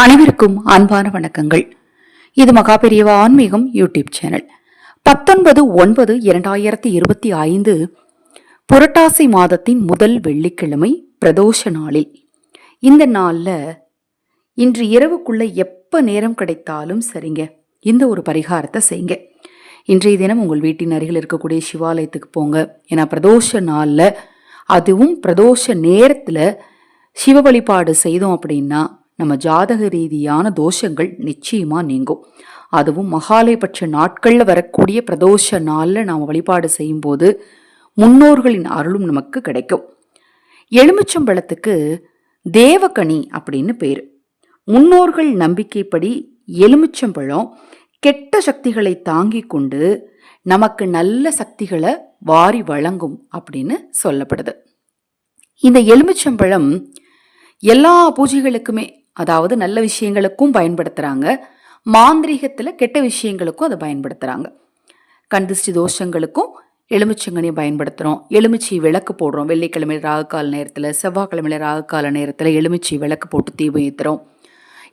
அனைவருக்கும் அன்பான வணக்கங்கள். இது மகாபெரியவா ஆன்மீகம் யூடியூப் சேனல். பத்தொன்பது ஒன்பது இரண்டாயிரத்தி இருபத்தி ஐந்து புரட்டாசி மாதத்தின் முதல் வெள்ளிக்கிழமை பிரதோஷ நாளில். இந்த நாளில் இன்று இரவுக்குள்ள எப்போ நேரம் கிடைத்தாலும் சரிங்க. இந்த ஒரு பரிகாரத்தை செய்யுங்க. இன்றைய தினம் உங்கள் வீட்டின் அருகில் இருக்கக்கூடிய சிவாலயத்துக்கு போங்க. ஏன்னா பிரதோஷ நாளில் அதுவும் பிரதோஷ நேரத்தில் சிவ வழிபாடு செய்தோம் அப்படின்னா நம்ம ஜாதக ரீதியான தோஷங்கள் நிச்சயமாக நீங்கும். அதுவும் மகாலயபட்ச நாட்களில் வரக்கூடிய பிரதோஷ நாளில் நாம் வழிபாடு செய்யும்போது முன்னோர்களின் அருளும் நமக்கு கிடைக்கும். எலுமிச்சம்பழத்துக்கு தேவகனி அப்படின்னு பேர். முன்னோர்கள் நம்பிக்கைப்படி எலுமிச்சம்பழம் கெட்ட சக்திகளை தாங்கிக் கொண்டு நமக்கு நல்ல சக்திகளை வாரி வழங்கும் அப்படின்னு சொல்லப்படுது. இந்த எலுமிச்சம்பழம் எல்லா பூஜைகளுக்குமே அதாவது நல்ல விஷயங்களுக்கும் பயன்படுத்துகிறாங்க மாந்திரீகத்தில் கெட்ட விஷயங்களுக்கும் அதை பயன்படுத்துகிறாங்க கந்திஷ்டி தோஷங்களுக்கும் எலுமிச்சங்கனியை பயன்படுத்துகிறோம் எலுமிச்சி விளக்கு போடுறோம். வெள்ளிக்கிழமை ராகுகால நேரத்தில் செவ்வாய்க்கிழமையில ராகுகால நேரத்தில் எலுமிச்சி விளக்கு போட்டு தீபம் ஏற்றுறோம்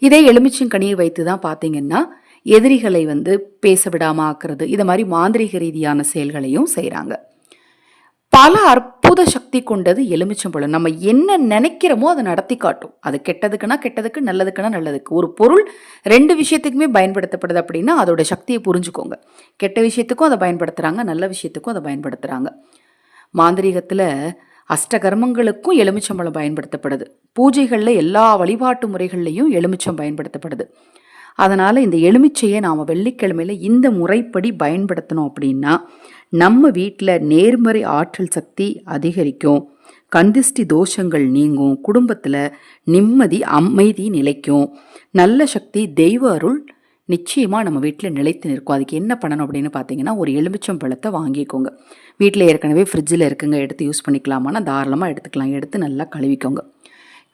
இதே எலுமிச்சங்கனியை வைத்து தான் பார்த்தீங்கன்னா எதிரிகளை வந்து பேச விடாமல் ஆக்குறது இது மாதிரி மாந்திரீக ரீதியான செயல்களையும் செய்கிறாங்க பல அற்புத சக்தி கொண்டது எலுமிச்சம்பழம். நம்ம என்ன நினைக்கிறோமோ அதை நடத்தி காட்டும். அது கெட்டதுக்குன்னா கெட்டதுக்கு நல்லதுக்குன்னா நல்லதுக்கு. ஒரு பொருள் ரெண்டு விஷயத்துக்குமே பயன்படுத்தப்படுது அப்படின்னா அதோட சக்தியை புரிஞ்சுக்கோங்க. கெட்ட விஷயத்துக்கும் அதை பயன்படுத்துகிறாங்க நல்ல விஷயத்துக்கும் அதை பயன்படுத்துகிறாங்க மாந்திரீகத்தில் அஷ்டகர்மங்களுக்கும் எலுமிச்சம்பழம் பயன்படுத்தப்படுது. பூஜைகளில் எல்லா வழிபாட்டு முறைகள்லையும் எலுமிச்சம் பயன்படுத்தப்படுது. அதனால் இந்த எலுமிச்சையை நாம் வெள்ளிக்கிழமையில் இந்த முறைப்படி பயன்படுத்தணும் அப்படின்னா நம்ம வீட்டில் நேர்மறை ஆற்றல் சக்தி அதிகரிக்கும். கந்திஷ்டி தோஷங்கள் நீங்கும். குடும்பத்தில் நிம்மதி அமைதி நிலைக்கும். நல்ல சக்தி தெய்வ அருள் நிச்சயமாக நம்ம வீட்டில் நிலைத்து நிற்கும். அதுக்கு என்ன பண்ணணும் அப்படின்னு பார்த்தீங்கன்னா ஒரு எலுமிச்சம் பழத்தை வாங்கிக்கோங்க. வீட்டில் ஏற்கனவே ஃப்ரிட்ஜில் இருக்குங்க. எடுத்து யூஸ் பண்ணிக்கலாமான்னா தாராளமாக எடுத்துக்கலாம். எடுத்து நல்லா கழுவிக்கோங்க.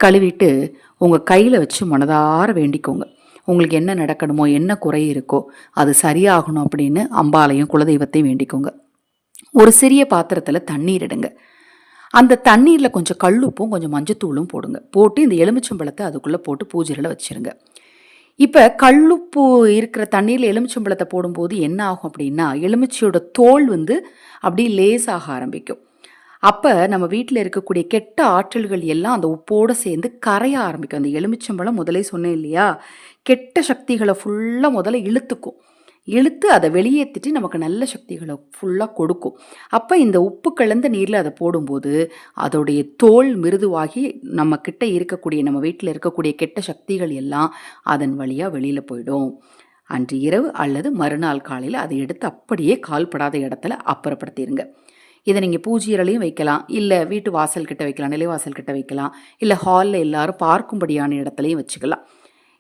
கழுவிட்டு உங்கள் கையில் வச்சு மனதார வேண்டிக்கோங்க. உங்களுக்கு என்ன நடக்கணுமோ என்ன குறை இருக்கோ அது சரியாகணும் அப்படின்னு அம்பாலையும் குலதெய்வத்தையும் வேண்டிக்கோங்க. ஒரு சிறிய பாத்திரத்தில் தண்ணீர் எடுங்க. அந்த தண்ணீரில் கொஞ்சம் கல்லுப்பும் கொஞ்சம் மஞ்சத்தூளும் போடுங்க. போட்டு இந்த எலுமிச்சம்பழத்தை அதுக்குள்ளே போட்டு பூஜையில் வச்சுருங்க. இப்போ கல்லுப்பு இருக்கிற தண்ணீரில் எலுமிச்சம்பழத்தை போடும்போது என்ன ஆகும் அப்படின்னா எலுமிச்சையோட தோல் வந்து அப்படியே லேசாக ஆரம்பிக்கும். அப்போ நம்ம வீட்டில் இருக்கக்கூடிய கெட்ட ஆற்றல்கள் எல்லாம் அந்த உப்போடு சேர்ந்து கரைய ஆரம்பிக்கும். அந்த எலுமிச்சம்பழம் முதலே சொன்னேன் இல்லையா? கெட்ட சக்திகளை ஃபுல்லாக முதல்ல இழுத்துக்கும். இழுத்து அதை வெளியேற்றிட்டு நமக்கு நல்ல சக்திகளை ஃபுல்லாக கொடுக்கும். அப்போ இந்த உப்பு கலந்த நீரில் அதை போடும்போது அதோடைய தோல் மிருதுவாகி நம்ம கிட்ட இருக்கக்கூடிய நம்ம வீட்டில் இருக்கக்கூடிய கெட்ட சக்திகள் எல்லாம் அதன் வழியாக வெளியில் போயிடும். அன்று இரவு அல்லது மறுநாள் காலையில் அதை எடுத்து அப்படியே கால்படாத இடத்துல அப்புறப்படுத்திடுங்க இதை நீங்கள் பூஜையிலையும் வைக்கலாம். இல்லை வீட்டு வாசல் கிட்ட வைக்கலாம் நிலைவாசல் கிட்ட வைக்கலாம். இல்லை ஹாலில் எல்லாரும் பார்க்கும்படியான இடத்துலையும் வச்சுக்கலாம்.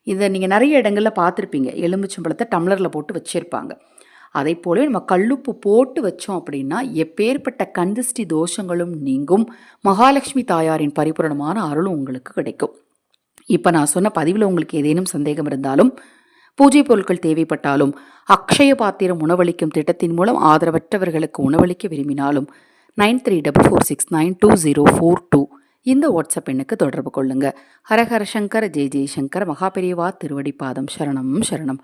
இதை நீங்கள் நிறைய இடங்களில் பார்த்துருப்பீங்க. எலுமிச்சம்பழத்தை டம்ளரில் போட்டு வச்சுருப்பாங்க. அதே போலவே நம்ம கல்லுப்பு போட்டு வச்சோம் அப்படின்னா எப்பேற்பட்ட கந்திஷ்டி தோஷங்களும் நீங்கும். மகாலட்சுமி தாயாரின் பரிபூரணமான அருளும் உங்களுக்கு கிடைக்கும். இப்போ நான் சொன்ன பதிவில் உங்களுக்கு ஏதேனும் சந்தேகம் இருந்தாலும் பூஜை பொருட்கள் தேவைப்பட்டாலும் அக்ஷய பாத்திரம் உணவளிக்கும் திட்டத்தின் மூலம் ஆதரவற்றவர்களுக்கு உணவளிக்க விரும்பினாலும் nine three double four six nine two zero four two இந்த வாட்ஸ்அப் எண்ணுக்கு தொடர்பு கொள்ளுங்க. ஹரஹர சங்கர் ஜெய் ஜெய்சங்கர் மகாபெரிவா திருவடிப்பாதம் சரணம் சரணம்.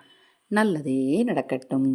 நல்லதே நடக்கட்டும்.